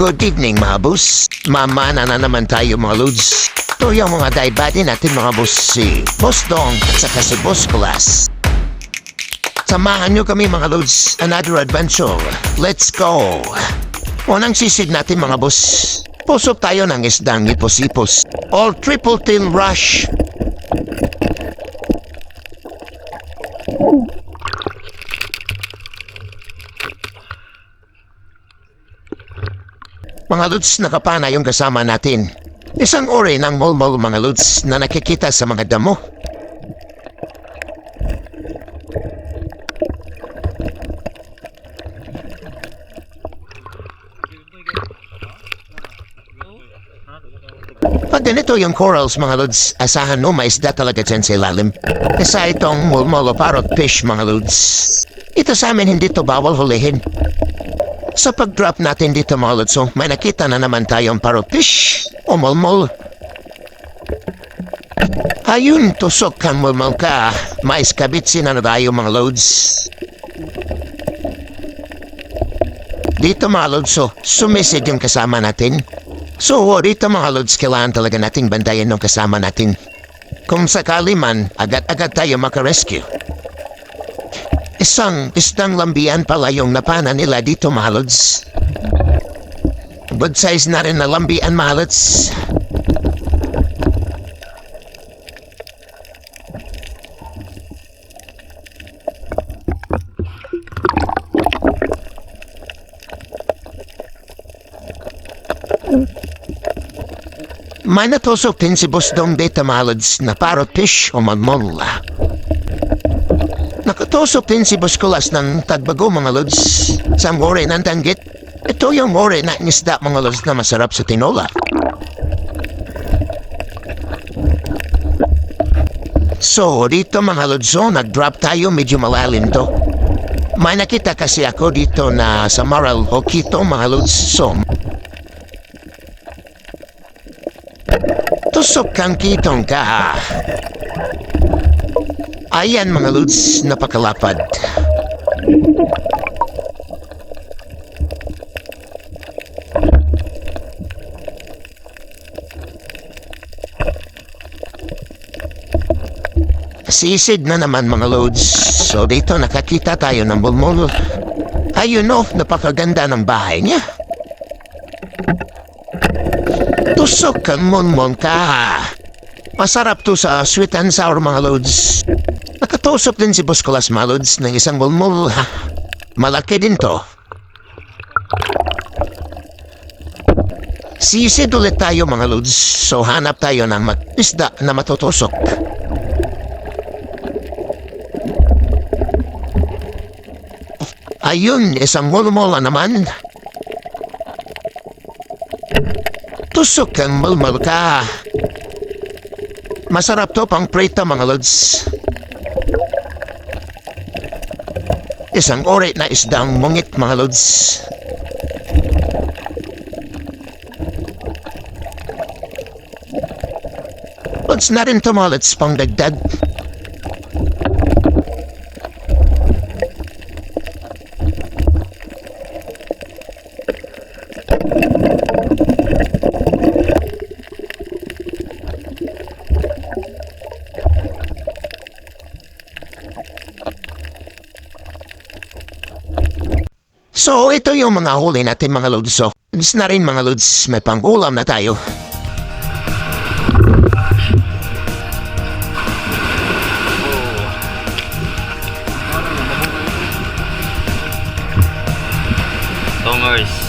Good evening mga boss. Mamana na naman tayo mga lods. Ito yung mga daibati natin mga boss si Boss Dong at saka si Boss Class. Samahan nyo kami mga lods. Another adventure. Let's go. Unang sisid natin mga boss. Pusok tayo ng isdang ipos-ipos. All triple tail rush. Mga lods, nakapana yung kasama natin. Isang uri ng mulmul mga lods na nakikita sa mga damo. Pag ganito yung corals mga lods, asahan mo maisda talaga dyan sa ilalim. Kasi itong mulmul o parrot fish mga lods. Ito sa amin hindi to bawal hulihin. Sa pag-drop natin dito mga may nakita na naman tayong parrot fish o mulmul. Ayun, tusok kang mulmul ka. Mais kabitsin na tayo mga lods. Dito mga lods, so sumisid yung kasama natin. So, dito mga lods, kailangan talaga nating bandayan ng kasama natin. Kung sakali man, agad-agad tayo makarescue. Isang isdang lambian pala yung napana nila dito, mahalods. Good size na rin na lambian, mahalods. May natusok din si Boss dito, mahalods, na parrot fish o magmola. Nakatusok din si Boss Kulas ng tagbago mga lods sa ngore ng tanggit. Ito yung ngore na nisda mga lods na masarap sa tinola. So, dito mga lods, oh, nag-drop tayo medyo malalim to. May nakita kasi ako dito na sa Maral Hokito mga lods, so... Tusok kang kitong ka. Ayan mga lods, napakalapad. Sisid na naman mga loads. So dito nakakita tayo ng bulmul. Ayun no, napakaganda ng bahay niya. Tusok kang monmon ka. Masarap to sa sweet and sour mga loads. Nakatusok din si Boss Kulas mga loads ng isang bulmul. Ha, Malaki din to. Sisid ulit tayo mga loads. So hanap tayo ng mag-isda na matutusok. Ayun, isang mulmul na naman. Tusok kang mulmul ka. Masarap to pang prito mga lods. Isang ori na isdang mungit mga lods. Lods na rin to mga lods pang dagdag. So, ito yung mga huli natin mga lods. So, It's na rin mga lods, may pangulam na tayo. Tongers. Lapwa.